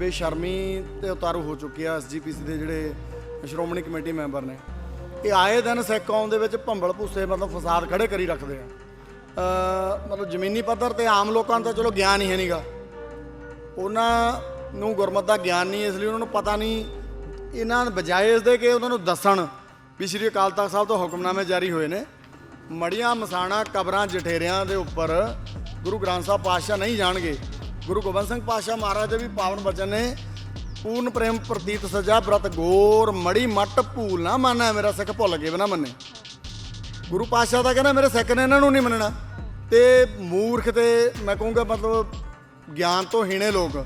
ਬੇਸ਼ਰਮੀ ਤੇ ਉਤਾਰੂ ਹੋ ਚੁੱਕੀ ਆ ਐਸਜੀਪੀਸੀ ਦੇ ਜਿਹੜੇ ਸ਼੍ਰੋਮਣੀ ਕਮੇਟੀ ਮੈਂਬਰ ਨੇ। ਇਹ ਆਏ ਦਿਨ ਸਿੱਖ ਕੌਮ ਦੇ ਵਿੱਚ ਭੰਬਲ ਭੂਸੇ ਮਤਲਬ ਫਸਾਦ ਖੜੇ ਕਰੀ ਰੱਖਦੇ ਆ। ਮਤਲਬ ਜ਼ਮੀਨੀ ਪੱਧਰ ਤੇ ਆਮ ਲੋਕਾਂ ਨੂੰ ਤਾਂ ਚਲੋ ਗਿਆਨ ਹੀ ਹੈ ਨਹੀਂਗਾ ਉਹਨਾਂ ਨੂੰ ਗੁਰਮਤ ਦਾ ਗਿਆਨ ਨਹੀਂ, ਇਸ ਲਈ ਉਹਨਾਂ ਨੂੰ ਪਤਾ ਨਹੀਂ। ਇਹਨਾਂ ਬਜਾਏ ਇਸ ਦੇ ਕਿ ਉਹਨਾਂ ਨੂੰ ਦੱਸਣ ਵੀ ਸ੍ਰੀ ਅਕਾਲ ਤਖਤ ਸਾਹਿਬ ਤੋਂ ਹੁਕਮਨਾਮੇ ਜਾਰੀ ਹੋਏ ਨੇ। ਮੜੀਆਂ ਮਸਾਣਾ ਕਬਰਾਂ ਜਠੇਰਿਆਂ ਦੇ ਉੱਪਰ ਗੁਰੂ ਗ੍ਰੰਥ ਸਾਹਿਬ ਪਾਤਸ਼ਾਹ ਨਹੀਂ ਜਾਣਗੇ। ਗੁਰੂ ਗੋਬਿੰਦ ਸਿੰਘ ਪਾਤਸ਼ਾਹ ਮਹਾਰਾਜ ਦੇ ਵੀ ਪਾਵਨ ਬਚਨ ਨੇ ਪੂਰਨ ਪ੍ਰੇਮ, ਪ੍ਰਤੀਤ ਸਜਾ, ਬ੍ਰਤ ਗੋਰ, ਮੜੀ ਮੱਟ, ਭੂਲ ਨਾ ਮੰਨੈ ਮੇਰਾ ਸਿੱਖ ਭੁੱਲ ਗਏ ਵੀ ਨਾ ਮੰਨੇ। ਗੁਰੂ ਪਾਤਸ਼ਾਹ ਦਾ ਕਹਿੰਦਾ, ਮੇਰੇ ਸਿੱਖ ਨੇ ਇਹਨਾਂ ਨੂੰ ਨਹੀਂ ਮੰਨਣਾ। ਤੇ ਮੂਰਖ ਤੇ ਮੈਂ ਕਹੂੰਗਾ, ਮਤਲਬ ਗਿਆਨ ਤੋਂ ਹੀਣੇ ਲੋਕ,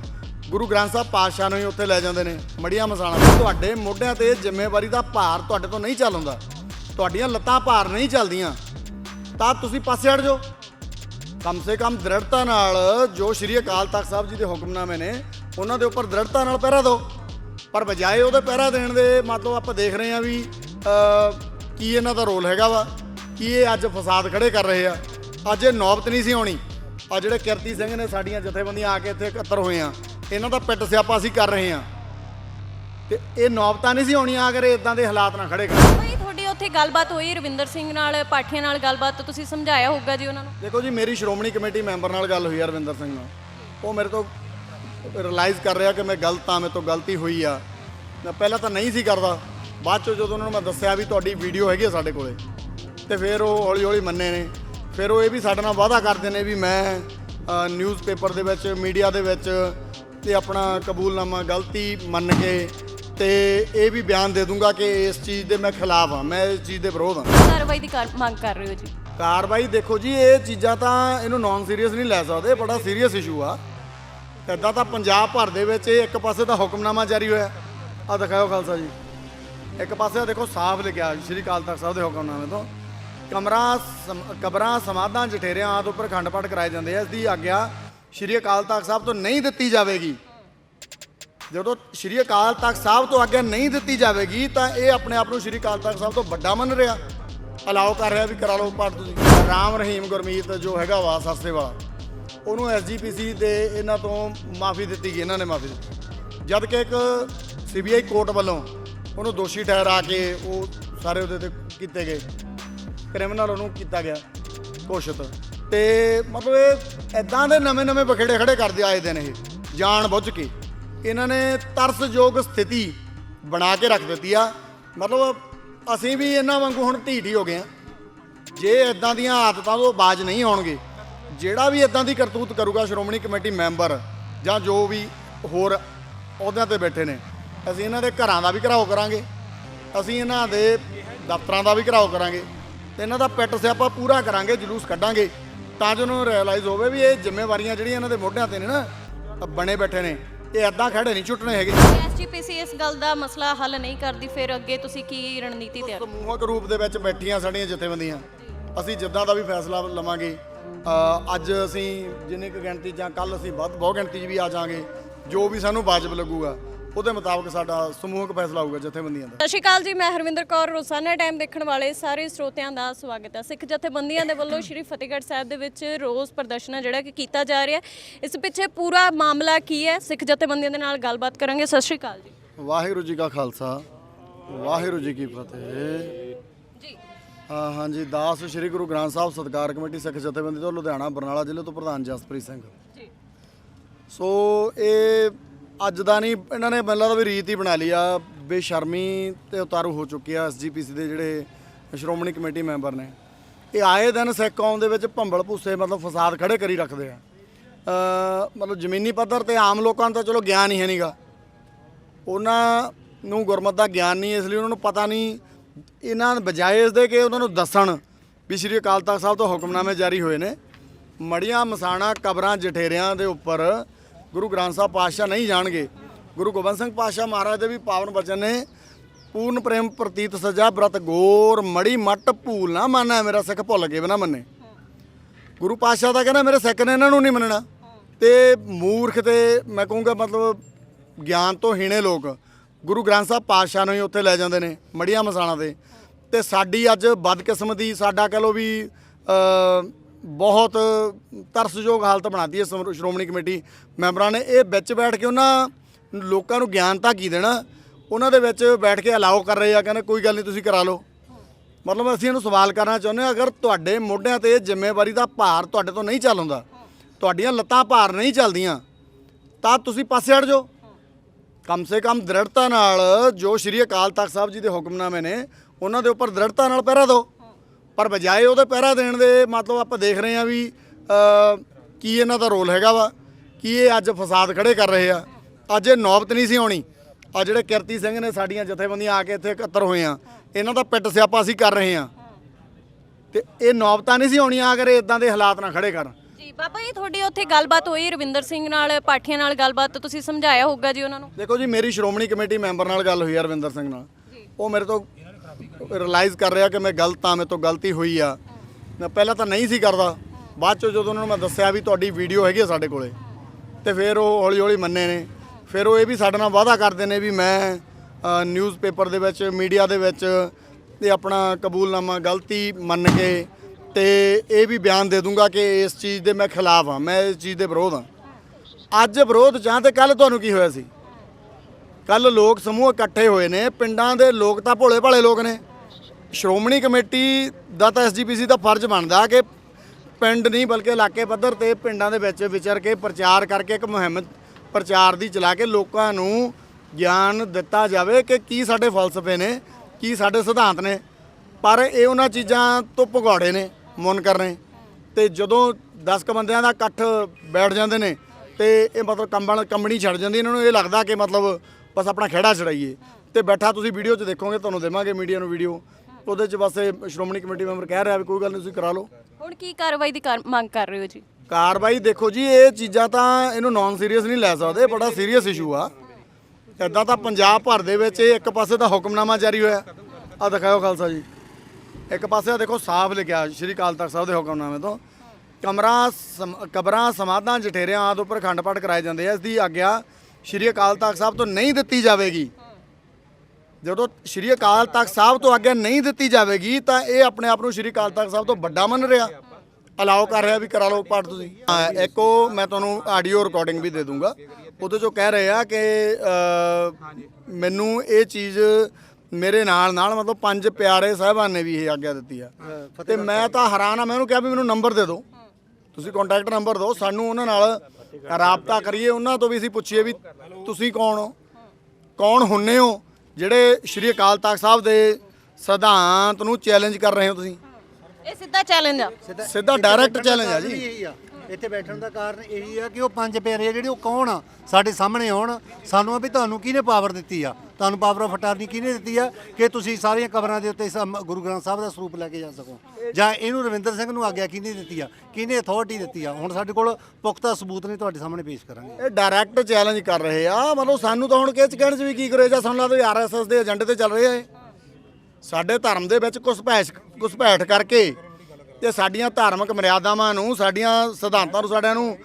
ਗੁਰੂ ਗ੍ਰੰਥ ਸਾਹਿਬ ਪਾਤਸ਼ਾਹ ਨੂੰ ਹੀ ਉੱਥੇ ਲੈ ਜਾਂਦੇ ਨੇ, ਮੜੀਆਂ ਮਸਾਣਾ ਤੁਹਾਡੇ ਮੋਢਿਆਂ ਤੇ ਜ਼ਿੰਮੇਵਾਰੀ ਦਾ ਭਾਰ ਤੁਹਾਡੇ ਤੋਂ ਨਹੀਂ ਚੱਲ ਹੁੰਦਾ ਤੁਹਾਡੀਆਂ ਲੱਤਾਂ ਭਾਰ ਨਹੀਂ ਚੱਲਦੀਆਂ। ਤਾਂ ਤੁਸੀਂ ਪਾਸੇ ਹਟ ਜਾਓ। ਕਮ ਸੇ ਕਮ ਦ੍ਰਿੜਤਾ ਨਾਲ ਜੋ ਸ਼੍ਰੀ ਅਕਾਲ ਤਖਤ ਸਾਹਿਬ ਜੀ ਦੇ ਹੁਕਮਨਾਮੇ ਨੇ, ਉਹਨਾਂ ਦੇ ਉੱਪਰ ਦ੍ਰਿੜਤਾ ਨਾਲ ਪਹਿਰਾ ਦਿਓ। ਪਰ ਬਜਾਏ ਉਹਦੇ ਪਹਿਰਾ ਦੇਣ ਦੇ ਮਤਲਬ ਆਪਾਂ ਦੇਖ ਰਹੇ ਹਾਂ ਵੀ ਕੀ ਇਹਨਾਂ ਦਾ ਰੋਲ ਹੈਗਾ ਵਾ, ਕੀ ਇਹ ਅੱਜ ਫਸਾਦ ਖੜੇ ਕਰ ਰਹੇ ਆ। ਅੱਜ ਇਹ ਨੌਬਤ ਨਹੀਂ ਸੀ ਆਉਣੀ। ਆ ਜਿਹੜੇ ਕਿਰਤੀ ਸਿੰਘ ਨੇ ਸਾਡੀਆਂ ਜਥੇਬੰਦੀਆਂ ਆ ਕੇ ਇੱਥੇ ਇਕੱਤਰ ਹੋਏ ਆ, ਇਹਨਾਂ ਦਾ ਪਿੱਟ ਸਿਆਪਾ ਅਸੀਂ ਕਰ ਰਹੇ ਆ। ਤੇ ਇਹ ਨੌਬਤਾਂ ਨਹੀਂ ਸੀ ਆਉਣੀਆਂ ਅਗਰ ਇਦਾਂ ਦੇ ਹਾਲਾਤ ਨਾ ਖੜੇ ਕਰ ਉੱਥੇ ਗੱਲਬਾਤ ਹੋਈ, ਰਵਿੰਦਰ ਸਿੰਘ ਨਾਲ, ਪਾਠੀਆਂ ਨਾਲ ਗੱਲਬਾਤ ਤੁਸੀਂ ਸਮਝਾਇਆ ਹੋਊਗਾ ਜੀ ਉਹਨਾਂ ਨੂੰ? ਦੇਖੋ ਜੀ, ਮੇਰੀ ਸ਼੍ਰੋਮਣੀ ਕਮੇਟੀ ਮੈਂਬਰ ਨਾਲ ਗੱਲ ਹੋਈ ਆ ਰਵਿੰਦਰ ਸਿੰਘ ਨਾਲ। ਉਹ ਮੇਰੇ ਤੋਂ ਰਿਅਲਾਈਜ਼ ਕਰ ਰਿਹਾ ਕਿ ਮੈਂ ਗਲਤ ਆ ਮੇਰੇ ਤੋਂ ਗਲਤੀ ਹੋਈ ਆ। ਮੈਂ ਪਹਿਲਾਂ ਤਾਂ ਨਹੀਂ ਸੀ ਕਰਦਾ। ਬਾਅਦ ਚੋਂ ਜਦੋਂ ਉਹਨਾਂ ਨੂੰ ਮੈਂ ਦੱਸਿਆ ਵੀ ਤੁਹਾਡੀ ਵੀਡੀਓ ਹੈਗੀ ਆ ਸਾਡੇ ਕੋਲੇ, ਤੇ ਫਿਰ ਉਹ ਹੌਲੀ ਹੌਲੀ ਮੰਨੇ ਨੇ। ਫਿਰ ਉਹ ਇਹ ਵੀ ਸਾਡੇ ਨਾਲ ਵਾਅਦਾ ਕਰਦੇ ਨੇ ਵੀ ਮੈਂ ਨਿਊਜ਼ਪੇਪਰ ਦੇ ਵਿੱਚ ਮੀਡੀਆ ਦੇ ਵਿੱਚ ਤੇ ਆਪਣਾ ਕਬੂਲਨਾਮਾ ਗਲਤੀ ਮੰਨ ਕੇ ਤੇ ਇਹ ਵੀ ਬਿਆਨ ਦੇ ਦੂੰਗਾ ਕਿ ਇਸ ਚੀਜ਼ ਦੇ ਮੈਂ ਖਿਲਾਫ ਆ ਮੈਂ ਇਸ ਚੀਜ਼ ਦੇ ਵਿਰੋਧ ਆ ਕਾਰਵਾਈ ਦੀ ਕਾਰ- ਮੰਗ ਕਰ ਰਹੇ ਹੋ ਜੀ? ਕਾਰਵਾਈ ਦੇਖੋ ਜੀ ਇਹ ਚੀਜ਼ਾਂ ਤਾਂ ਇਹਨੂੰ ਨਾਨ ਸੀਰੀਅਸ ਨਹੀਂ ਲੈ ਸਕਦੇ ਇਹ ਬੜਾ ਸੀਰੀਅਸ ਇਸ਼ੂ ਆ। ਇਦਾਂ ਤਾਂ ਪੰਜਾਬ ਭਰ ਦੇ ਵਿੱਚ ਇਹ ਇੱਕ ਪਾਸੇ ਤਾਂ ਹੁਕਮਨਾਮਾ ਜਾਰੀ ਹੋਇਆ। ਆ ਦਿਖਾਓ ਖਾਲਸਾ ਜੀ। ਇੱਕ ਪਾਸੇ ਆਹ ਦੇਖੋ ਸਾਫ਼ ਲਿਖਿਆ ਸ਼੍ਰੀ ਅਕਾਲ ਤਖਤ ਸਾਹਿਬ ਦੇ ਹੁਕਮਨਾਮੇ ਤੋਂ। ਕਮਰਾ ਸਮ- ਕਬਰਾਂ ਸਮਾਧਾਂ ਜਠੇਰਿਆਂ ਆਦਿ ਉੱਪਰ ਅਖੰਡ ਪਾਠ ਕਰਾਏ ਜਾਂਦੇ ਆ ਇਸ ਦੀ ਆਗਿਆ ਸ਼੍ਰੀ ਅਕਾਲ ਤਖਤ ਸਾਹਿਬ ਤੋਂ ਨਹੀਂ ਦਿੱਤੀ ਜਾਵੇਗੀ। ਜਦੋਂ ਸ਼੍ਰੀ ਅਕਾਲ ਤਖਤ ਸਾਹਿਬ ਤੋਂ ਆਗਿਆ ਨਹੀਂ ਦਿੱਤੀ ਜਾਵੇਗੀ ਤਾਂ ਇਹ ਆਪਣੇ ਆਪ ਨੂੰ ਸ਼੍ਰੀ ਅਕਾਲ ਤਖਤ ਸਾਹਿਬ ਤੋਂ ਵੱਡਾ ਮੰਨ ਰਿਹਾ। ਅਲਾਓ ਕਰ ਰਿਹਾ ਵੀ ਕਰਾ ਲਓ ਪਾਠ ਤੁਸੀਂ। ਰਾਮ ਰਹੀਮ ਗੁਰਮੀਤ ਜੋ ਹੈਗਾ ਵਾ ਸਸਤੇ ਵਾਲਾ। ਉਹਨੂੰ ਐਸਜੀਪੀਸੀ ਦੇ ਇਹਨਾਂ ਤੋਂ ਮਾਫੀ ਦਿੱਤੀ ਗਈ, ਇਹਨਾਂ ਨੇ ਮਾਫੀ ਦਿੱਤੀ। ਜਦ ਕਿ ਇੱਕ ਸੀਬੀਆਈ ਕੋਰਟ ਵੱਲੋਂ ਉਹਨੂੰ ਦੋਸ਼ੀ ਠਹਿਰਾ ਕੇ ਉਹ ਸਾਰੇ ਉਹਦੇ ਤੇ ਕੀਤੇ ਗਏ। ਕ੍ਰਿਮੀਨਲ ਉਹਨੂੰ ਕੀਤਾ ਗਿਆ, ਘੋਸ਼ਿਤ। ਤੇ ਮਤਲਬ ਇਹ ਐਦਾਂ ਦੇ ਨਵੇਂ-ਨਵੇਂ ਬਖੇੜੇ ਖੜੇ ਕਰਦੇ ਆਏ ਦਿਨ ਇਹ। ਜਾਣ ਬੁੱਝ ਕੇ। ਇਹਨਾਂ ਨੇ ਤਰਸਯੋਗ ਸਥਿਤੀ ਬਣਾ ਕੇ ਰੱਖ ਦਿੱਤੀ ਆ। ਮਤਲਬ ਅਸੀਂ ਵੀ ਇਹਨਾਂ ਵਾਂਗੂ ਹੁਣ ਢੀਠ ਹੋ ਗਏ ਆ। ਜੇ ਇਦਾਂ ਦੀਆਂ ਆਦਤਾਂ ਤੋਂ ਬਾਜ ਨਹੀਂ ਆਉਣਗੇ, ਜਿਹੜਾ ਵੀ ਇਦਾਂ ਦੀ ਕਰਤੂਤ ਕਰੂਗਾ ਸ਼੍ਰੋਮਣੀ ਕਮੇਟੀ ਮੈਂਬਰ ਜਾਂ ਜੋ ਵੀ ਹੋਰ ਅਹੁਦਿਆਂ ਤੇ ਬੈਠੇ ਨੇ, ਅਸੀਂ ਇਹਨਾਂ ਦੇ ਘਰਾਂ ਦਾ ਵੀ ਘਰਾਓ ਕਰਾਂਗੇ, ਅਸੀਂ ਇਹਨਾਂ ਦੇ ਦਫ਼ਤਰਾਂ ਦਾ ਵੀ ਘਰਾਓ ਕਰਾਂਗੇ ਤੇ ਇਹਨਾਂ ਦਾ ਪਿੱਟ ਸਿਆਪਾ ਪੂਰਾ ਕਰਾਂਗੇ, ਜਲੂਸ ਕੱਢਾਂਗੇ ਤਾਂ ਜੋ ਉਹਨਾਂ ਨੂੰ ਰਿਅਲਾਈਜ਼ ਹੋਵੇ ਵੀ ਇਹ ਜ਼ਿੰਮੇਵਾਰੀਆਂ ਜਿਹੜੀਆਂ ਇਹਨਾਂ ਦੇ ਮੋਢਿਆਂ ਤੇ ਨੇ ਨਾ, ਬਣੇ ਬੈਠੇ ਨੇ। ਇਹ ਐਦਾਂ ਖੜੇ ਨਹੀਂ ਛੁੱਟਣੇ ਹੈਗੇ। ਐਸਜੀਪੀਸੀ ਇਸ ਗੱਲ ਦਾ ਮਸਲਾ ਹੱਲ ਨਹੀਂ ਕਰਦੀ ਫਿਰ ਅੱਗੇ ਤੁਸੀਂ ਕੀ ਰਣਨੀਤੀ ਤਿਆਰ ਸਮੂਹਕ ਰੂਪ ਦੇ ਵਿੱਚ ਬੈਠੀਆਂ ਸਾਡੀਆਂ ਜਥੇਬੰਦੀਆਂ। ਅਸੀਂ ਜਿੱਦਾਂ ਦਾ ਵੀ ਫੈਸਲਾ ਲਵਾਂਗੇ ਅੱਜ ਅਸੀਂ ਜਿੰਨੇ ਕੁ ਗਿਣਤੀ ਜਾਂ ਕੱਲ ਅਸੀਂ ਵੱਧ ਬਹੁਤ ਗਿਣਤੀ 'ਚ ਵੀ ਆ ਜਾਾਂਗੇ ਜੋ ਵੀ ਸਾਨੂੰ ਵਾਜਬ ਲੱਗੂਗਾ। ਉਹਦੇ ਮੁਤਾਬਕ ਸਾਡਾ ਸਮੂਹਕ ਫੈਸਲਾ ਹੋਊਗਾ ਜਥੇਬੰਦੀਆਂ ਦਾ। ਸਤਿ ਸ਼੍ਰੀ ਅਕਾਲ ਜੀ ਮੈਂ ਹਰਵਿੰਦਰ ਕੌਰ ਰੋਜ਼ਾਨਾ ਟਾਈਮ ਦੇਖਣ ਵਾਲੇ ਸਾਰੇ ਸਰੋਤਿਆਂ ਦਾ ਸਵਾਗਤ ਹੈ। ਸਿੱਖ ਜਥੇਬੰਦੀਆਂ ਦੇ ਵੱਲੋਂ ਸ਼੍ਰੀ ਫਤਿਹਗੜ੍ਹ ਸਾਹਿਬ ਦੇ ਵਿੱਚ ਰੋਜ਼ ਪ੍ਰਦਰਸ਼ਨ ਹੈ ਜਿਹੜਾ ਕਿ ਕੀਤਾ ਜਾ ਰਿਹਾ ਇਸ ਪਿੱਛੇ ਪੂਰਾ ਮਾਮਲਾ ਕੀ ਹੈ? ਸਿੱਖ ਜਥੇਬੰਦੀਆਂ ਦੇ ਨਾਲ ਗੱਲਬਾਤ ਕਰਾਂਗੇ। ਸਤਿ ਸ਼੍ਰੀ ਅਕਾਲ ਜੀ। ਵਾਹਿਗੁਰੂ ਜੀ ਕਾ ਖਾਲਸਾ ਵਾਹਿਗੁਰੂ ਜੀ ਕੀ ਫਤਿਹ। ਜੀ। ਹਾਂ ਹਾਂਜੀ ਦਾਸ ਸ੍ਰੀ ਗੁਰੂ ਗ੍ਰੰਥ ਸਾਹਿਬ ਸਤਕਾਰ ਕਮੇਟੀ ਸਿੱਖ ਜਥੇਬੰਦੀ ਤੋਂ ਲੁਧਿਆਣਾ ਬਰਨਾਲਾ ਜ਼ਿਲ੍ਹੇ ਤੋਂ ਪ੍ਰਧਾਨ ਜਸਪ੍ਰੀਤ ਸਿੰਘ। ਜੀ। ਸੋ ਇਹ ਅੱਜ ਦਾ ਨਹੀਂ, ਇਹਨਾਂ ਨੇ ਮੈਨੂੰ ਲੱਗਦਾ ਵੀ ਰੀਤ ਹੀ ਬਣਾ ਲਈ ਆ। ਬੇਸ਼ਰਮੀ ਤੇ ਉਤਾਰੂ ਹੋ ਚੁੱਕੀ ਆ ਐਸਜੀਪੀਸੀ ਦੇ ਜਿਹੜੇ ਸ਼੍ਰੋਮਣੀ ਕਮੇਟੀ ਮੈਂਬਰ ਨੇ। ਇਹ ਆਏ ਦਿਨ ਸਿੱਖ ਕੌਮ ਦੇ ਵਿੱਚ ਭੰਬਲ ਭੂਸੇ, ਮਤਲਬ ਫਸਾਦ ਖੜੇ ਕਰੀ ਰੱਖਦੇ ਆ। ਮਤਲਬ ਜ਼ਮੀਨੀ ਪੱਧਰ ਤੇ ਆਮ ਲੋਕਾਂ ਨੂੰ ਤਾਂ ਚਲੋ ਗਿਆਨ ਹੀ ਹੈ ਨਹੀਂਗਾ ਉਹਨਾਂ ਨੂੰ ਗੁਰਮਤ ਦਾ ਗਿਆਨ ਨਹੀਂ, ਇਸ ਲਈ ਉਹਨਾਂ ਨੂੰ ਪਤਾ ਨਹੀਂ। ਇਹਨਾਂ ਬਜਾਏ ਇਸ ਦੇ ਕਿ ਉਹਨਾਂ ਨੂੰ ਦੱਸਣ ਵੀ ਸ੍ਰੀ ਅਕਾਲ ਤਖਤ ਸਾਹਿਬ ਤੋਂ ਹੁਕਮਨਾਮੇ ਜਾਰੀ ਹੋਏ ਨੇ। ਮੜੀਆਂ ਮਸਾਣਾ ਕਬਰਾਂ, ਜਠੇਰਿਆਂ ਦੇ ਉੱਪਰ ਗੁਰੂ ਗ੍ਰੰਥ ਸਾਹਿਬ ਪਾਤਸ਼ਾਹ ਨਹੀਂ ਜਾਣਗੇ। ਗੁਰੂ ਗੋਬਿੰਦ ਸਿੰਘ ਪਾਤਸ਼ਾਹ ਮਹਾਰਾਜ ਦੇ ਵੀ ਪਾਵਨ ਬਚਨ ਨੇ, ਪੂਰਨ ਪ੍ਰੇਮ ਪ੍ਰਤੀਤ ਸਜਾ ਬ੍ਰਤ ਗੋਰ ਮੜੀ ਮੱਟ ਭੂਲ ਨਾ ਮੰਨੈ ਮੇਰਾ ਸਿੱਖ ਭੁੱਲ ਕੇ ਵੀ ਨਾ ਮੰਨੇ। ਗੁਰੂ ਪਾਤਸ਼ਾਹ ਦਾ ਕਹਿੰਦਾ ਮੇਰੇ ਸਿੱਖ ਨੇ ਇਹਨਾਂ ਨੂੰ ਨਹੀਂ ਮੰਨਣਾ। ਤੇ ਮੂਰਖ ਤੇ ਮੈਂ ਕਹੂੰਗਾ ਮਤਲਬ ਗਿਆਨ ਤੋਂ ਹੀਣੇ ਲੋਕ, ਗੁਰੂ ਗ੍ਰੰਥ ਸਾਹਿਬ ਪਾਤਸ਼ਾਹ ਨੂੰ ਹੀ ਉੱਥੇ ਲੈ ਜਾਂਦੇ ਨੇ, ਮੜੀਆਂ ਮਸਾਣਾ ਤੇ। ਤੇ ਸਾਡੀ ਅੱਜ ਬਦਕਿਸਮਤੀ, ਸਾਡਾ ਕਹ ਲੋ ਵੀ ਬਹੁਤ ਤਰਸਯੋਗ ਹਾਲਤ ਬਣਾਤੀ ਹੈ ਸਮਰ- ਸ਼੍ਰੋਮਣੀ ਕਮੇਟੀ ਮੈਂਬਰਾਂ ਨੇ। ਇਹ ਵਿੱਚ ਬੈਠ ਕੇ ਉਹਨਾਂ ਲੋਕਾਂ ਨੂੰ ਗਿਆਨ ਤਾਂ ਕੀ ਦੇਣਾ? ਉਹਨਾਂ ਦੇ ਵਿੱਚ ਬੈਠ ਕੇ ਅਲਾਓ ਕਰ ਰਹੇ ਆ, ਕਹਿੰਦੇ ਕੋਈ ਗੱਲ ਨਹੀਂ, ਤੁਸੀਂ ਕਰਾ ਲਓ। ਮਤਲਬ ਅਸੀਂ ਇਹਨੂੰ ਸਵਾਲ ਕਰਨਾ ਚਾਹੁੰਦੇ ਹਾਂ, ਅਗਰ ਤੁਹਾਡੇ ਮੋਢਿਆਂ ਤੇ ਜ਼ਿੰਮੇਵਾਰੀ ਦਾ ਭਾਰ ਤੁਹਾਡੇ ਤੋਂ ਨਹੀਂ ਚੱਲ ਹੁੰਦਾ, ਤੁਹਾਡੀਆਂ ਲੱਤਾਂ ਭਾਰ ਨਹੀਂ ਚੱਲਦੀਆਂ, ਤਾਂ ਤੁਸੀਂ ਪਾਸੇ ਹਟ ਜਾਓ। ਕਮ ਸੇ ਕਮ ਦ੍ਰਿੜਤਾ ਨਾਲ ਜੋ ਸ਼੍ਰੀ ਅਕਾਲ ਤਖਤ ਸਾਹਿਬ ਜੀ ਦੇ ਹੁਕਮਨਾਮੇ ਨੇ, ਉਹਨਾਂ ਦੇ ਉੱਪਰ ਦ੍ਰਿੜਤਾ ਨਾਲ ਪਹਿਰਾ ਦਿਓ। ਪਰ ਬਜਾਏ ਉਹਦੇ ਪਹਿਰਾ ਦੇਣ ਦੇ ਮਤਲਬ ਆਪਾਂ ਦੇਖ ਰਹੇ ਹਾਂ ਵੀ ਕੀ ਇਹਨਾਂ ਦਾ ਰੋਲ ਹੈਗਾ ਵਾ ਕੀ ਇਹ ਅੱਜ ਫਸਾਦ ਖੜੇ ਕਰ ਰਹੇ ਆ। ਅੱਜ ਇਹ ਨੌਬਤ ਨਹੀਂ ਸੀ ਆਉਣੀ। ਆ ਜਿਹੜੇ ਕਿਰਤੀ ਸਿੰਘ ਨੇ ਸਾਡੀਆਂ ਜਥੇਬੰਦੀਆਂ ਆ ਕੇ ਇੱਥੇ ਇਕੱਤਰ ਹੋਏ ਆ ਇਹਨਾਂ ਦਾ ਪਿੱਟ ਸਿਆਪਾ ਅਸੀਂ ਕਰ ਰਹੇ ਆ। ਤੇ ਇਹ ਨੌਬਤਾਂ ਨਹੀਂ ਸੀ ਆਉਣੀਆਂ ਅਗਰ ਇਦਾਂ ਦੇ ਹਾਲਾਤ ਨਾ ਖੜੇ ਕਰਨ। ਜੀ ਬਾਬਾ ਜੀ ਤੁਹਾਡੀ ਉੱਥੇ ਗੱਲਬਾਤ ਹੋਈ ਰਵਿੰਦਰ ਸਿੰਘ ਨਾਲ ਪਾਠੀਆਂ ਨਾਲ ਗੱਲਬਾਤ ਤੁਸੀਂ ਸਮਝਾਇਆ ਹੋਊਗਾ ਜੀ ਉਹਨਾਂ ਨੂੰ? ਦੇਖੋ ਜੀ ਮੇਰੀ ਸ਼੍ਰੋਮਣੀ ਕਮੇਟੀ ਮੈਂਬਰ ਨਾਲ ਗੱਲ ਹੋਈ ਆ ਰਵਿੰਦਰ ਸਿੰਘ ਨਾਲ। ਉਹ ਮੇਰੇ ਤੋਂ ਰਿਅਲਾਈਜ਼ ਕਰ ਰਿਹਾ ਕਿ ਮੈਂ ਗਲਤ ਆ ਮੇਰੇ ਤੋਂ ਗਲਤੀ ਹੋਈ ਆ। ਮੈਂ ਪਹਿਲਾਂ ਤਾਂ ਨਹੀਂ ਸੀ ਕਰਦਾ। ਬਾਅਦ ਚੋਂ ਜਦੋਂ ਉਹਨਾਂ ਨੂੰ ਮੈਂ ਦੱਸਿਆ ਵੀ ਤੁਹਾਡੀ ਵੀਡੀਓ ਹੈਗੀ ਆ ਸਾਡੇ ਕੋਲੇ, ਤੇ ਫਿਰ ਉਹ ਹੌਲੀ ਹੌਲੀ ਮੰਨੇ ਨੇ। ਫਿਰ ਉਹ ਇਹ ਵੀ ਸਾਡੇ ਨਾਲ ਵਾਅਦਾ ਕਰਦੇ ਨੇ ਵੀ ਮੈਂ ਨਿਊਜ਼ਪੇਪਰ ਦੇ ਵਿੱਚ ਮੀਡੀਆ ਦੇ ਵਿੱਚ ਇਹ ਆਪਣਾ ਕਬੂਲਨਾਮਾ ਗਲਤੀ ਮੰਨ ਕੇ ਤੇ ਇਹ ਵੀ ਬਿਆਨ ਦੇ ਦੂੰਗਾ ਕਿ ਇਸ ਚੀਜ਼ ਦੇ ਮੈਂ ਖਿਲਾਫ ਹਾਂ, ਮੈਂ ਇਸ ਚੀਜ਼ ਦੇ ਵਿਰੋਧ ਹਾਂ। ਅੱਜ ਵਿਰੋਧ ਜਾਂ ਤੇ ਕੱਲ ਤੁਹਾਨੂੰ ਕੀ ਹੋਇਆ ਸੀ? ਕੱਲ ਲੋਕ ਸਮੂਹ ਇਕੱਠੇ ਹੋਏ ਨੇ, ਪਿੰਡਾਂ ਦੇ ਲੋਕ ਤਾਂ ਭੋਲੇ ਭਾਲੇ ਲੋਕ ਨੇ। ਸ਼੍ਰੋਮਣੀ ਕਮੇਟੀ ਦਾ ਤਾਂ ਐਸਜੀਪੀਸੀ ਦਾ ਫਰਜ਼ ਬਣਦਾ ਕਿ ਪਿੰਡ ਨਹੀਂ, ਬਲਕਿ ਇਲਾਕੇ ਪੱਧਰ ਤੇ ਪਿੰਡਾਂ ਦੇ ਵਿੱਚ ਵਿਚਰ ਕੇ ਪ੍ਰਚਾਰ ਕਰਕੇ ਇੱਕ ਮੁਹਿੰਮ ਪ੍ਰਚਾਰ ਦੀ ਚਲਾ ਕੇ ਲੋਕਾਂ ਨੂੰ ਗਿਆਨ ਦਿੱਤਾ ਜਾਵੇ ਕਿ ਕੀ ਸਾਡੇ ਫਲਸਫੇ ਨੇ, ਕੀ ਸਾਡੇ ਸਿਧਾਂਤ ਨੇ। ਪਰ ਇਹ ਉਹਨਾਂ ਚੀਜ਼ਾਂ ਤੋਂ ਭਗੌੜੇ ਨੇ, ਮੁਨ ਕਰਨੇ। ਤੇ ਜਦੋਂ 10 ਕ ਬੰਦਿਆਂ ਦਾ ਇਕੱਠ ਬੈਠ ਜਾਂਦੇ ਨੇ, ਤੇ ਇਹ ਮਤਲਬ ਕੰਬਣ ਕੰਬਣੀ ਛੱਡ ਜਾਂਦੀ, ਇਹਨਾਂ ਨੂੰ ਇਹ ਲੱਗਦਾ ਕਿ ਮਤਲਬ ਬਸ ਆਪਣਾ ਖਿਹੜਾ ਛੜਾਈਏ ਤੇ ਬੈਠਾ ਤੁਸੀਂ ਵੀਡੀਓ 'ਚ ਦੇਖੋਗੇ ਤੁਹਾਨੂੰ ਦੇਵਾਂਗੇ ਮੀਡੀਆ ਨੂੰ ਵੀਡੀਓ। ਉਹਦੇ 'ਚ ਬਸ ਇਹ ਸ਼੍ਰੋਮਣੀ ਕਮੇਟੀ ਮੈਂਬਰ ਕਹਿ ਰਿਹਾ ਵੀ ਕੋਈ ਗੱਲ ਨਹੀਂ ਤੁਸੀਂ ਕਰਾ ਲਓ। ਹੁਣ ਕੀ ਕਾਰਵਾਈ ਦੀ ਕਾਰ- ਮੰਗ ਕਰ ਰਹੇ ਹੋ ਜੀ? ਕਾਰਵਾਈ ਦੇਖੋ ਜੀ ਇਹ ਚੀਜ਼ਾਂ ਤਾਂ ਇਹਨੂੰ ਨਾਨ ਸੀਰੀਅਸ ਨਹੀਂ ਲੈ ਸਕਦੇ ਇਹ ਬੜਾ ਸੀਰੀਅਸ ਇਸ਼ੂ ਆ। ਇਦਾਂ ਤਾਂ ਪੰਜਾਬ ਭਰ ਦੇ ਵਿੱਚ ਇਹ ਇੱਕ ਪਾਸੇ ਤਾਂ ਹੁਕਮਨਾਮਾ ਜਾਰੀ ਹੋਇਆ। ਆ ਦਿਖਾਓ ਖਾਲਸਾ ਜੀ। ਇੱਕ ਪਾਸੇ ਆ ਦੇਖੋ ਸਾਫ਼ ਲਿਖਿਆ ਸ਼੍ਰੀ ਅਕਾਲ ਤਖਤ ਸਾਹਿਬ ਦੇ ਹੁਕਮਨਾਮੇ ਤੋਂ। ਕਮਰਾ ਕਬਰਾਂ ਸਮਾਧਾਂ ਜਠੇਰਿਆਂ ਆਦਿ ਉੱਪਰ ਖੰਡ ਪਾਠ ਕਰਾਏ ਜਾਂਦੇ ਆ ਇਸ ਦੀ ਆਗਿਆ ਸ਼੍ਰੀ ਅਕਾਲ ਤਖਤ ਸਾਹਿਬ ਤੋਂ ਨਹੀਂ ਦਿੱਤੀ ਜਾਵੇਗੀ। ਜਦੋਂ ਸ਼੍ਰੀ ਅਕਾਲ ਤਖਤ ਸਾਹਿਬ ਤੋਂ ਆਗਿਆ ਨਹੀਂ ਦਿੱਤੀ ਜਾਵੇਗੀ ਤਾਂ ਇਹ ਆਪਣੇ ਆਪ ਨੂੰ ਸ਼੍ਰੀ ਅਕਾਲ ਤਖਤ ਸਾਹਿਬ ਤੋਂ ਵੱਡਾ ਮੰਨ ਰਿਹਾ। ਅਲਾਓ ਕਰ ਰਿਹਾ ਵੀ ਕਰਾ ਲਓ ਪਾਠ ਤੁਸੀਂ। ਹਾਂ, ਇੱਕ ਉਹ ਮੈਂ ਤੁਹਾਨੂੰ ਆਡੀਓ ਰਿਕਾਰਡਿੰਗ ਵੀ ਦੇ ਦੂੰਗਾ। ਉਹਦੇ ਚੋਂ ਕਹਿ ਰਹੇ ਆ ਕਿ ਮੈਨੂੰ ਇਹ ਚੀਜ਼ ਮੇਰੇ ਨਾਲ ਨਾਲ ਮਤਲਬ ਪੰਜ ਪਿਆਰੇ ਸਾਹਿਬਾਨ ਨੇ ਵੀ ਇਹ ਆਗਿਆ ਦਿੱਤੀ ਆ। ਤੇ ਮੈਂ ਤਾਂ ਹੈਰਾਨ ਆ ਮੈਂ ਉਹਨੂੰ ਕਿਹਾ ਵੀ ਮੈਨੂੰ ਨੰਬਰ ਦੇ ਦਿਓ। ਤੁਸੀਂ ਕੰਟੈਕਟ ਨੰਬਰ ਦਿਓ ਸਾਨੂੰ ਉਹਨਾਂ ਨਾਲ ਰਾਬਤਾ ਕਰੀਏ, ਉਹਨਾਂ ਤੋਂ ਵੀ ਅਸੀਂ ਪੁੱਛੀਏ ਵੀ ਤੁਸੀਂ ਕੌਣ ਹੋ? ਕੌਣ ਹੁੰਨੇ ਹੋ? ਜਿਹੜੇ ਸ਼੍ਰੀ ਅਕਾਲ ਤਖਤ ਸਾਹਿਬ ਦੇ ਸਿਧਾਂਤ ਨੂੰ ਚੈਲੰਜ ਕਰ ਰਹੇ ਹੋ ਤੁਸੀਂ? ਇਹ ਸਿੱਧਾ ਚੈਲੰਜ ਆ। ਸਿੱਧਾ ਡਾਇਰੈਕਟ ਚੈਲੰਜ ਆ ਜੀ। ਇਹੀ ਆ। ਇੱਥੇ ਬੈਠਣ ਦਾ ਕਾਰਨ ਇਹੀ ਆ ਕਿ ਉਹ ਪੰਜ ਪਿਆਰੇ ਆ ਜਿਹੜੇ ਉਹ ਕੌਣ ਆ? ਸਾਡੇ ਸਾਹਮਣੇ ਆਉਣ। ਸਾਨੂੰ ਆ ਵੀ ਤੁਹਾਨੂੰ ਕਿਹਨੇ ਪਾਵਰ ਦਿੱਤੀ ਆ? ਤੁਹਾਨੂੰ ਪਾਵਰ ਆਫ ਅਟਾਰਨੀ ਕਿਹਨੇ ਦਿੱਤੀ ਆ ਕਿ ਤੁਸੀਂ ਸਾਰੀਆਂ ਕਬਰਾਂ ਦੇ ਉੱਤੇ ਗੁਰੂ ਗ੍ਰੰਥ ਸਾਹਿਬ ਦਾ ਸਰੂਪ ਲੈ ਕੇ ਜਾ ਸਕੋ? ਜਾਂ ਇਹਨੂੰ ਰਵਿੰਦਰ ਸਿੰਘ ਨੂੰ ਆਗਿਆ ਕਿਹਨੇ ਦਿੱਤੀ ਆ? ਕਿਹਨੇ ਅਥਾਰਟੀ ਦਿੱਤੀ ਆ? ਹੁਣ ਸਾਡੇ ਕੋਲ ਪੁਖਤਾ ਸਬੂਤ ਨੇ ਤੁਹਾਡੇ ਸਾਹਮਣੇ ਪੇਸ਼ ਕਰਾਂਗੇ। ਇਹ ਡਾਇਰੈਕਟ ਚੈਲੰਜ ਕਰ ਰਹੇ ਆ। ਮਤਲਬ ਸਾਨੂੰ ਤਾਂ ਹੁਣ ਕਿਹ ਚ ਕਹਿਣ ਚ ਵੀ ਕੀ ਕਰੇ ਜਾਂ ਸਾਨੂੰ ਲੱਗਦਾ ਆਰਐਸਐਸ ਦੇ ਏਜੰਡੇ ਤੇ ਚੱਲ ਰਹੇ ਆ ਇਹ। ਸਾਡੇ ਧਰਮ ਦੇ ਵਿੱਚ ਘੁਸਪੈਠ ਘੁਸਪੈਠ ਕਰਕੇ ਤੇ ਸਾਡੀਆਂ ਧਾਰਮਿਕ ਮਰਿਆਦਾਵਾਂ ਨੂੰ, ਸਾਡੀਆਂ ਸਿਧਾਂਤਾਂ ਨੂੰ ਸਾਡਿਆਂ ਨੂੰ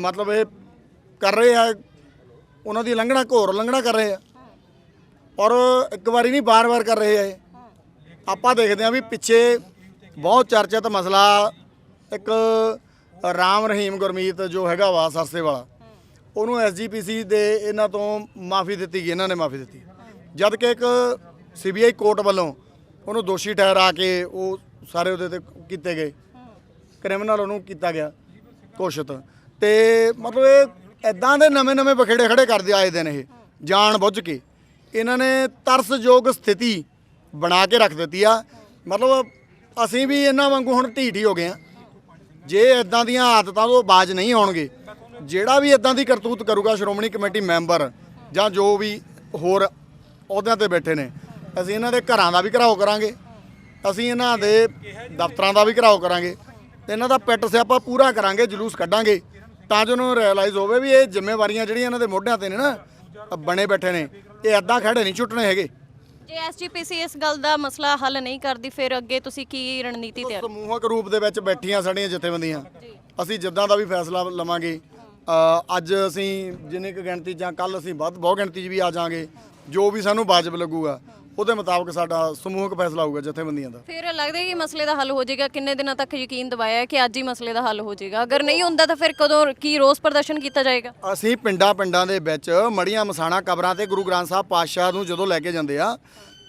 ਮਤਲਬ ਇਹ ਕਰ ਰਹੇ ਆ, ਉਹਨਾਂ ਦੀ ਲੰਘਣਾ ਘੋਰ ਉਲੰਘਣਾ ਕਰ ਰਹੇ ਆ। ਔਰ ਇੱਕ ਵਾਰੀ ਨਹੀਂ ਬਾਰ-ਬਾਰ ਕਰ ਰਹੇ ਆ ਇਹ। ਆਪਾਂ ਦੇਖਦੇ ਆ ਵੀ ਪਿੱਛੇ ਬਹੁਤ ਚਰਚਿਤ ਮਸਲਾ ਇੱਕ ਰਾਮ ਰਹੀਮ ਗੁਰਮੀਤ ਜੋ ਹੈਗਾ ਵਾ ਸਰਸੇ ਵਾਲਾ ਉਹਨੂੰ ਐਸਜੀਪੀਸੀ ਦੇ ਇਹਨਾਂ ਤੋਂ ਮਾਫੀ ਦਿੱਤੀ ਗਈ, ਇਹਨਾਂ ਨੇ ਮਾਫੀ ਦਿੱਤੀ। ਜਦ ਕਿ ਇੱਕ ਸੀਬੀਆਈ ਕੋਰਟ ਵੱਲੋਂ ਉਹਨੂੰ ਦੋਸ਼ੀ ਠਹਿਰਾ ਕੇ ਉਹ ਸਾਰੇ ਉਹਦੇ ਤੇ ਕੀਤੇ ਗਏ। ਕ੍ਰਿਮੀਨਲ ਉਹਨੂੰ ਕੀਤਾ ਗਿਆ ਘੋਸ਼ਿਤ। ਤੇ ਮਤਲਬ ਇਹ ਐਦਾਂ ਦੇ ਨਵੇਂ-ਨਵੇਂ ਬਖੇੜੇ ਖੜੇ ਕਰਦੇ ਆਏ ਦਿਨ ਇਹ, ਜਾਣ ਬੁੱਝ ਕੇ। ਇਹਨਾਂ ਨੇ ਤਰਸਯੋਗ ਸਥਿਤੀ ਬਣਾ ਕੇ ਰੱਖ ਦਿੱਤੀ ਆ। ਮਤਲਬ ਅਸੀਂ ਵੀ ਇਹਨਾਂ ਵਾਂਗੂ ਹੁਣ ਢੀਠ ਹੋ ਗਏ ਆ। ਜੇ ਇਦਾਂ ਦੀਆਂ ਆਦਤਾਂ ਤੋਂ ਬਾਜ ਨਹੀਂ ਆਉਣਗੇ, ਜਿਹੜਾ ਵੀ ਇਦਾਂ ਦੀ ਕਰਤੂਤ ਕਰੂਗਾ ਸ਼੍ਰੋਮਣੀ ਕਮੇਟੀ ਮੈਂਬਰ ਜਾਂ ਜੋ ਵੀ ਹੋਰ ਅਹੁਦਿਆਂ ਤੇ ਬੈਠੇ ਨੇ ਅਸੀਂ ਇਹਨਾਂ ਦੇ ਘਰਾਂ ਦਾ ਵੀ ਘਰਾਓ ਕਰਾਂਗੇ। ਅਸੀਂ ਇਹਨਾਂ ਦੇ ਦਫ਼ਤਰਾਂ ਦਾ ਵੀ ਘਰਾਓ ਕਰਾਂਗੇ। ਤੇ ਇਹਨਾਂ ਦਾ ਪਿੱਟ ਸਿਆਪਾ ਪੂਰਾ ਕਰਾਂਗੇ ਜਲੂਸ ਕੱਢਾਂਗੇ। ਤਾਂ ਜੋ ਉਹਨਾਂ ਨੂੰ ਰਿਅਲਾਈਜ਼ ਹੋਵੇ ਵੀ ਇਹ ਜ਼ਿੰਮੇਵਾਰੀਆਂ ਜਿਹੜੀਆਂ ਇਹਨਾਂ ਦੇ ਮੋਢਿਆਂ ਤੇ ਨੇ ਨਾ ਬਣੇ ਬੈਠੇ ਨੇ। ਇਹ ਐਦਾਂ ਖੜੇ ਨਹੀਂ ਛੁੱਟਣੇ ਹੈਗੇ। ਜੇ ਐਸਜੀਪੀਸੀ ਇਸ ਗੱਲ ਦਾ ਮਸਲਾ ਹੱਲ ਨਹੀਂ ਕਰਦੀ ਫਿਰ ਅੱਗੇ ਤੁਸੀਂ ਕੀ ਰਣਨੀਤੀ ਤਿਆਰ ਸਮੂਹਕ ਰੂਪ ਦੇ ਵਿੱਚ ਬੈਠੀਆਂ ਸਾਡੀਆਂ ਜਥੇਬੰਦੀਆਂ। ਅਸੀਂ ਜਿੱਦਾਂ ਦਾ ਵੀ ਫੈਸਲਾ ਲਵਾਂਗੇ। ਅ, ਅੱਜ ਅਸੀਂ ਜਿੰਨੇ ਕੁ ਗਿਣਤੀ ਜਾਂ ਕੱਲ ਅਸੀਂ ਵੱਧ ਬਹੁ ਗਿਣਤੀ 'ਚ ਵੀ ਆ ਜਾਾਂਗੇ। ਜੋ ਵੀ ਸਾਨੂੰ ਵਾਜਬ ਲੱਗੂਗਾ। ਉਹਦੇ ਮੁਤਾਬਕ ਸਾਡਾ ਸਮੂਹਕ ਫੈਸਲਾ ਹੋਊਗਾ ਜਥੇਬੰਦੀਆਂ ਦਾ। ਫਿਰ ਲੱਗਦਾ ਕਿ ਮਸਲੇ ਦਾ ਹੱਲ ਹੋ ਜਾਏਗਾ ਕਿੰਨੇ ਦਿਨਾਂ ਤੱਕ ਯਕੀਨ ਦਿਵਾਇਆ ਕਿ ਅੱਜ ਹੀ ਮਸਲੇ ਦਾ ਹੱਲ ਹੋ ਜਾਏਗਾ? ਅਗਰ ਨਹੀਂ ਹੁੰਦਾ ਤਾਂ ਫਿਰ ਕਦੋਂ ਕੀ ਰੋਸ ਪ੍ਰਦਰਸ਼ਨ ਕੀਤਾ ਜਾਏਗਾ? ਅਸੀਂ ਪਿੰਡਾਂ ਪਿੰਡਾਂ ਦੇ ਵਿੱਚ ਮੜੀਆਂ ਮਸਾਣਾ ਕਬਰਾਂ ਤੇ ਗੁਰੂ ਗ੍ਰੰਥ ਸਾਹਿਬ ਪਾਤਸ਼ਾਹ ਨੂੰ ਜਦੋਂ ਲੈ ਕੇ ਜਾਂਦੇ ਆ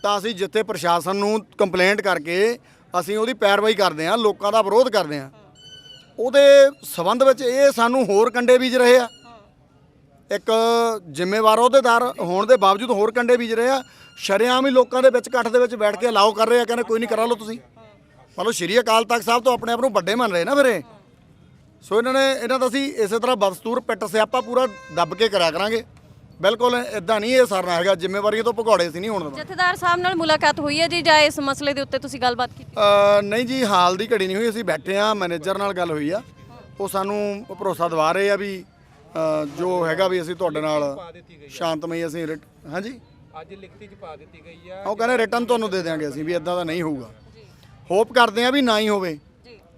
ਤਾਂ ਅਸੀਂ ਜਿੱਥੇ ਪ੍ਰਸ਼ਾਸਨ ਨੂੰ ਕੰਪਲੇਂਟ ਕਰਕੇ ਅਸੀਂ ਉਹਦੀ ਪੈਰਵਾਈ ਕਰਦੇ ਆ ਲੋਕਾਂ ਦਾ ਵਿਰੋਧ ਕਰਦੇ ਆ। ਉਹਦੇ ਸਬੰਧ ਵਿੱਚ ਇਹ ਸਾਨੂੰ ਹੋਰ ਕੰਡੇ ਬੀਜ ਰਹੇ ਆ। ਇੱਕ ਜ਼ਿੰਮੇਵਾਰ ਅਹੁਦੇਦਾਰ ਹੋਣ ਦੇ ਬਾਵਜੂਦ ਹੋਰ ਕੰਡੇ ਬੀਜ ਰਹੇ ਆ। ਸ਼ਰੇਆਮ ਹੀ ਲੋਕਾਂ ਦੇ ਵਿੱਚ ਇਕੱਠ ਦੇ ਵਿੱਚ ਬੈਠ ਕੇ ਅਲਾਓ ਕਰ ਰਹੇ ਆ ਕਹਿੰਦੇ ਕੋਈ ਨਹੀਂ ਕਰਾ ਲਓ ਤੁਸੀਂ। ਮਤਲਬ ਸ਼੍ਰੀ ਅਕਾਲ ਤਖਤ ਸਾਹਿਬ ਤੋਂ ਆਪਣੇ ਆਪ ਨੂੰ ਵੱਡੇ ਮੰਨ ਰਹੇ ਨਾ ਫਿਰ ਇਹ। ਸੋ ਇਹਨਾਂ ਨੇ ਇਹਨਾਂ ਦਾ ਅਸੀਂ ਇਸੇ ਤਰ੍ਹਾਂ ਬਦਸਤੂਰ ਪਿੱਟ ਸਿਆਪਾ ਪੂਰਾ ਦੱਬ ਕੇ ਕਰਿਆ ਕਰਾਂਗੇ। ਬਿਲਕੁਲ ਇਦਾਂ ਨਹੀਂ ਇਹ ਸਰਨਾ ਹੈਗਾ ਜ਼ਿੰਮੇਵਾਰੀ ਤੋਂ ਭਗੌੜੇ ਸੀ ਨਹੀਂ ਹੋਣ ਦੇਣਾ। ਜਥੇਦਾਰ ਸਾਹਿਬ ਨਾਲ ਮੁਲਾਕਾਤ ਹੋਈ ਹੈ ਜੀ ਜਾਂ ਇਸ ਮਸਲੇ ਦੇ ਉੱਤੇ ਤੁਸੀਂ ਗੱਲਬਾਤ ਕੀਤੀ? ਨਹੀਂ ਜੀ ਹਾਲ ਦੀ ਘੜੀ ਨਹੀਂ ਹੋਈ ਅਸੀਂ ਬੈਠੇ ਆ ਮੈਨੇਜਰ ਨਾਲ ਗੱਲ ਹੋਈ ਆ। ਉਹ ਸਾਨੂੰ ਭਰੋਸਾ ਦਿਵਾ ਰਹੇ ਆ ਵੀ ਜੋ ਹੈਗਾ ਵੀ ਅਸੀਂ ਤੁਹਾਡੇ ਨਾਲ ਸ਼ਾਂਤਮਈ ਅਸੀਂ ਰਿਟ- ਹਾਂਜੀ? ਅੱਜ ਲਿਖਤੀ ਚ ਪਾ ਦਿੱਤੀ ਗਈ ਆ। ਉਹ ਕਹਿੰਦੇ ਰਿਟਰਨ ਤੁਹਾਨੂੰ ਦੇ ਦਿਆਂਗੇ ਅਸੀਂ ਵੀ ਇਦਾਂ ਦਾ ਨਹੀਂ ਹੋਊਗਾ। ਹੋਪ ਕਰਦੇ ਆ ਵੀ ਨਾ ਹੀ ਹੋਵੇ।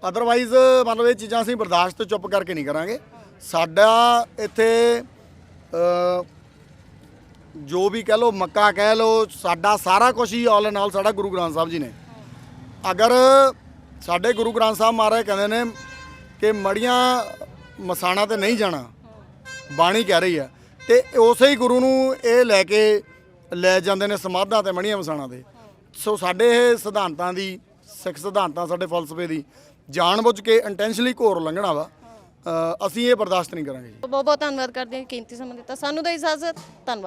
ਅਦਰਵਾਈਜ਼ ਮਤਲਬ ਇਹ ਚੀਜ਼ਾਂ ਅਸੀਂ ਬਰਦਾਸ਼ਤ ਚੁੱਪ ਕਰਕੇ ਨਹੀਂ ਕਰਾਂਗੇ। ਸਾਡਾ ਇੱਥੇ ਅ, ਜੋ ਵੀ ਕਹਿ ਲੋ ਮੱਕਾ ਕਹਿ ਲੋ ਸਾਡਾ ਸਾਰਾ ਕੁਝ ਹੀ ਆਲ ਨਾਲ ਸਾਡਾ ਗੁਰੂ ਗ੍ਰੰਥ ਸਾਹਿਬ ਜੀ ਨੇ। ਅਗਰ ਸਾਡੇ ਗੁਰੂ ਗ੍ਰੰਥ ਸਾਹਿਬ ਮਹਾਰਾਜ ਕਹਿੰਦੇ ਨੇ ਕਿ ਮੜੀਆਂ ਮਸਾਣਾ ਤੇ ਨਹੀਂ ਜਾਣਾ ਬਾਣੀ ਕਹਿ ਰਹੀ ਆ। ਤੇ ਉਸੇ ਹੀ ਗੁਰੂ ਨੂੰ ਇਹ ਲੈ ਕੇ ਲੈ ਜਾਂਦੇ ਨੇ ਸਮਾਧਾਂ ਤੇ ਮਣੀਆਂ ਮਸਾਣਾ ਤੇ। ਸੋ ਸਾਡੇ ਇਹ ਸਿਧਾਂਤਾਂ ਦੀ, ਸਿੱਖ ਸਿਧਾਂਤਾਂ ਸਾਡੇ ਫਲਸਫੇ ਦੀ ਜਾਣਬੁੱਝ ਕੇ ਇੰਟੈਂਸ਼ਨਲੀ ਘੋਰ ਲੰਘਣਾ ਵਾ ਅਸੀਂ ਇਹ ਬਰਦਾਸ਼ਤ ਨਹੀਂ ਕਰਾਂਗੇ ਬਹੁਤ ਬਹੁਤ ਧੰਨਵਾਦ ਕਰਦੇ ਹਾਂ, ਕੀਮਤੀ ਸਮਾਂ ਦਿੱਤਾ, ਸਾਨੂੰ ਦਾ ਇਜਾਜ਼ਤ, ਧੰਨਵਾਦ।